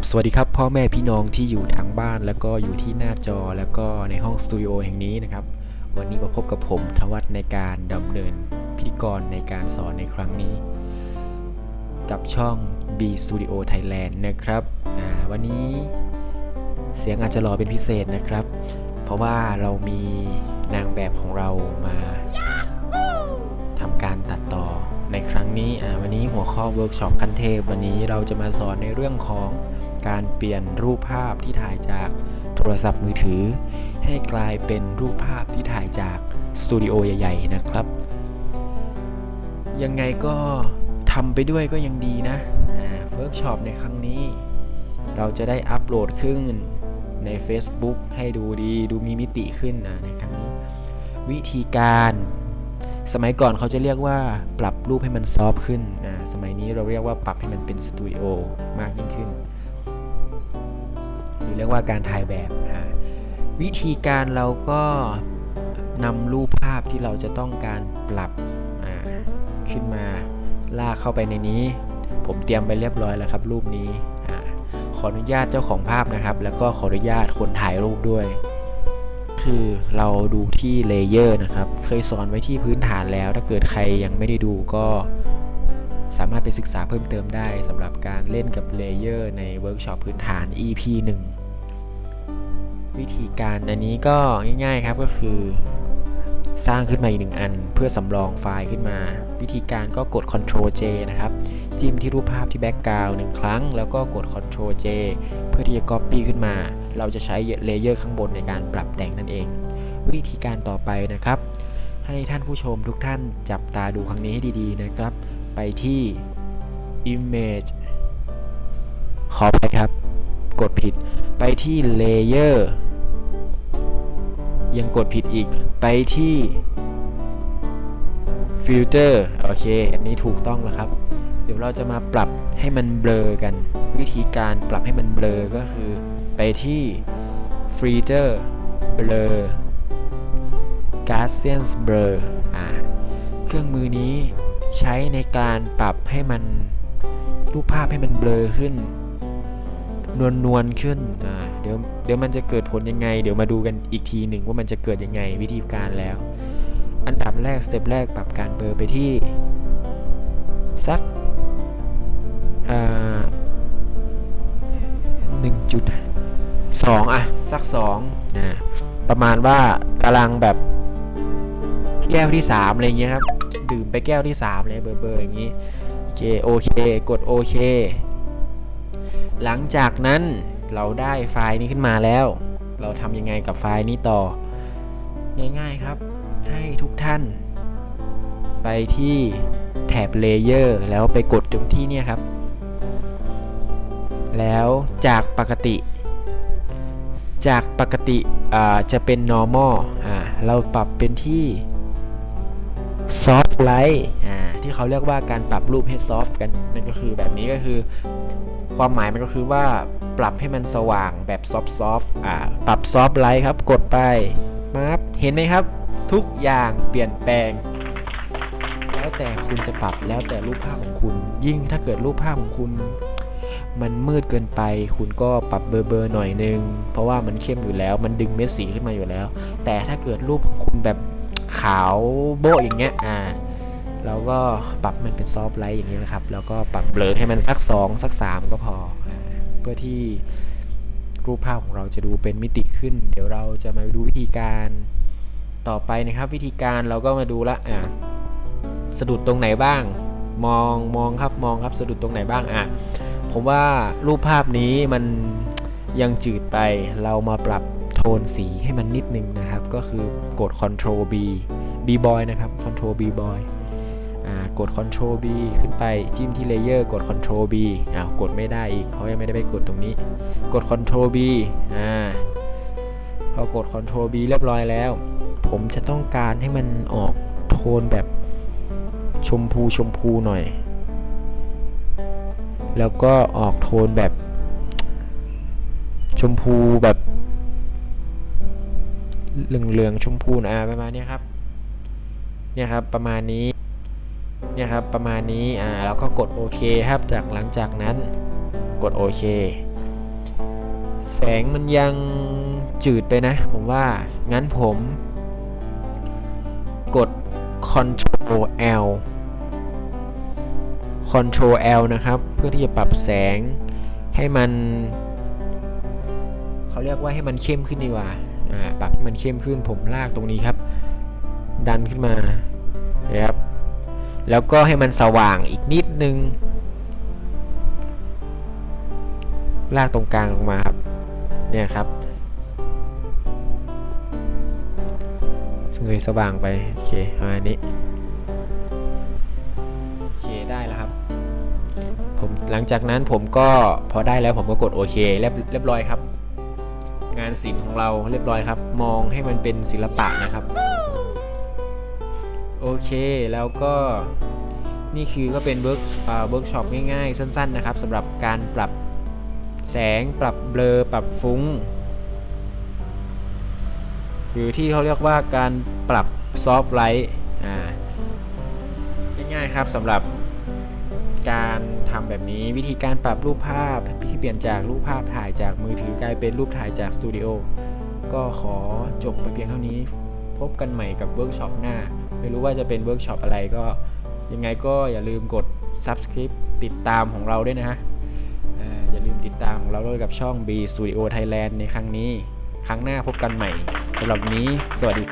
บสวัสดีครับพ่อแม่พี่น้องที่อยู่ทางบ้านแล้วก็อยู่ที่หน้าจอแล้วก็ในห้องสตูดิโอแห่งนี้นะครับ วันนี้มาพบกับผมทวัฒในการดำเนินพิธีกรในการสอนในครั้งนี้ กับช่อง B Studio Thailand นะครับวันนี้เสียงอาจจะรอเป็นพิเศษนะครับ เพราะว่าเรามีนางแบบของเรามาทำการตัดต่อในครั้งนี้วันนี้หัวข้อเวิร์กช็อปคันเทพ วันนี้เราจะมาสอนในเรื่องของ การเปลี่ยนรูปภาพที่ถ่ายจากโทรศัพท์มือถือ ให้กลายเป็นรูปภาพที่ถ่ายจากสตูดิโอใหญ่ๆนะครับ ยังไงก็ทำไปด้วยก็ยังดีนะเวิร์กช็อปในครั้งนี้ เราจะได้อัปโหลดขึ้นใน Facebook ให้ดูดีดูมีมิติขึ้นนะในครั้งนี้ วิธีการสมัยก่อนเขาจะเรียกว่าปรับรูปให้มันซอฟต์ขึ้นนะสมัยนี้เราเรียกว่าปรับให้มันเป็นสตูดิโอมากยิ่งขึ้น รือเรียกว่าการถ่ายแบบนะวิธีการเราก็นำรูปภาพที่เราจะต้องการปรับขึ้นมาลากเข้าไปในนี้ ผมเตรียมไปเรียบร้อยแล้วครับ รูปนี้ขออนุญาตเจ้าของภาพนะครับ แล้วก็ขออนุญาตคนถ่ายรูปด้วย คือเราดูที่เลเยอร์นะครับ เคยสอนไว้ที่พื้นฐานแล้ว ถ้าเกิดใครยังไม่ได้ดูก็สามารถไปศึกษาเพิ่มเติมได้สำหรับการเล่นกับเลเยอร์ในเวิร์กช็อปพื้นฐาน EP 1 วิธีการอันนี้ก็ง่ายๆครับก็คือ สร้างขึ้นมาอีกหนึ่งอัน เพื่อสำรองไฟล์ขึ้นมา วิธีการก็กด Ctrl J นะครับ จิ้มที่รูปภาพที่แบ็กกราวด์หนึ่งครั้ง แล้วก็กด Ctrl J เพื่อที่จะ Copy ขึ้นมา เราจะใช้เลเยอร์ข้างบนในการปรับแต่งนั่นเอง วิธีการต่อไปนะครับ ให้ท่านผู้ชมทุกท่านจับตาดูครั้งนี้ให้ดีๆนะครับ ไปที่ Image ขอไปครับ กดผิด ไปที่ Layer ยังกดผิดอีก ไปที่ Filter โอเค อันนี้ถูกต้องแล้วครับ เดี๋ยวเราจะมาปรับให้มันเบลอกัน วิธีการปรับให้มันเบลอก็คือ ไปที่ Filter Blur Gaussian Blur อ่าเครื่องมือนี้ใช้ในการปรับให้มันรูปภาพให้มันเบลอขึ้น นวลนวลขึ้นอ่าเดี๋ยวเดี๋ยวมันจะเกิดผลยังไง เดี๋ยวมาดูกันอีกทีหนึ่งว่ามันจะเกิดยังไงวิธีการแล้ว อันดับแรกสเต็ปแรกปรับการเบลอไปที่สักหนึ่งจุดสองอะสักสองนะประมาณว่ากำลังแบบแก้วที่สามอะไรเงี้ยครับ ดื่มไปแก้วที่สามเลยเบอร์เบอร์อย่างงี้ โอเค โอเค กดโอเค หลังจากนั้นเราได้ไฟล์นี้ขึ้นมาแล้ว เราทำยังไงกับไฟล์นี้ต่อ ง่ายๆครับ ให้ทุกท่าน ไปที่แถบ Layer แล้วไปกดตรงที่เนี่ยครับ แล้วจากปกติ จากปกติอ่าจะเป็น normal อ่าเราปรับเป็นที่ soft light อ่าที่เขาเรียกว่าการปรับรูปให้ soft กันนั่นก็คือแบบนี้ก็คือ ความหมายมันก็คือว่าปรับให้มันสว่างแบบซอฟซอฟอ่าปรับซอฟต์ไลท์ครับ กดไปมาครับเห็นไหมครับ ทุกอย่างเปลี่ยนแปลง แล้วแต่คุณจะปรับแล้วแต่รูปภาพของคุณ ยิ่งถ้าเกิดรูปภาพของคุณ มันมืดเกินไป คุณก็ปรับเบอร์เบอร์หน่อยนึง เพราะว่ามันเข้มอยู่แล้ว มันดึงเม็ดสีขึ้นมาอยู่แล้ว แต่ถ้าเกิดรูปของคุณแบบขาวโบ๊ะอย่างเงี้ยอ่า เราก็ปรับมันเป็นซอฟต์ไลท์อย่างนี้นะครับ แล้วก็ปรับเบลอให้มันสัก 2 สัก 3 ก็พอ เพื่อที่รูปภาพของเราจะดูเป็นมิติขึ้น เดี๋ยวเราจะมาดูวิธีการต่อไปนะครับ วิธีการเราก็มาดูละอ่าสะดุดตรงไหนบ้าง มองมองครับมองครับสะดุดตรงไหนบ้างอะผมว่ารูปภาพนี้มันยังจืดไปเรามาปรับโทนสีให้มันนิดนึงนะครับ ก็คือกด Ctrl B B boy นะครับ Ctrl B boy กด Ctrl B ขึ้นไปจิ้มที่ Layer กด Ctrl B อ้าวกดไม่ได้อีกเขายังไม่ได้ไปกดตรงนี้ กด Ctrl B อ่าพอกด Ctrl B เรียบร้อยแล้ว ผมจะต้องการให้มันออกโทนแบบชมพูชมพูหน่อย แล้วก็ออกโทนแบบ ชมพูแบบเหลืองๆชมพูนะอ่าประมาณนี้ครับ เนี่ยครับประมาณนี้ เนี่ยครับประมาณนี้อ่าแล้วก็กดโอเคครับจากหลังจากนั้นกดโอเค แสงมันยังจืดไปนะ ผมว่างั้นผม กด Ctrl L Ctrl L นะครับ เพื่อที่จะปรับแสงให้มันเขาเรียกว่าให้มันเข้มขึ้นดีกว่าอ่าปรับให้มันเข้มขึ้นผมลากตรงนี้ครับ ดันขึ้นมานะครับ แล้วก็ให้มันสว่างอีกนิดนึง ลากตรงกลางลงมาครับ เนี่ยครับเลยสว่างไป โอเคประมาณนี้ โอเคได้แล้วครับผมหลังจากนั้นผมก็พอได้แล้วผมก็กดโอเคเรียบเรียบร้อยครับ งานศิลป์ของเราเรียบร้อยครับ มองให้มันเป็นศิลปะนะครับ โอเคแล้วก็นี่คือก็เป็นเวิร์กเวิร์กช็อปง่ายๆ สั้นๆนะครับสำหรับการปรับแสงปรับเบลอปรับฟุ้ง หรือที่เขาเรียกว่าการปรับซอฟต์ไลท์อ่าง่ายๆครับสำหรับการทำแบบนี้วิธีการปรับรูปภาพที่เปลี่ยนจากรูปภาพถ่ายจากมือถือกลายเป็นรูปถ่ายจากสตูดิโอก็ขอจบไปเพียงเท่านี้ พบกันใหม่กับเวิร์กช็อปหน้า ไม่รู้ว่าจะเป็นเวิร์กช็อปอะไรก็ยังไงก็อย่าลืมกด subscribe ติดตามของเราด้วยนะฮะอย่าลืมติดตามของเราด้วยกับช่อง B Studio Thailand ในครั้งนี้ ครั้งหน้าพบกันใหม่สำหรับนี้ สวัสดี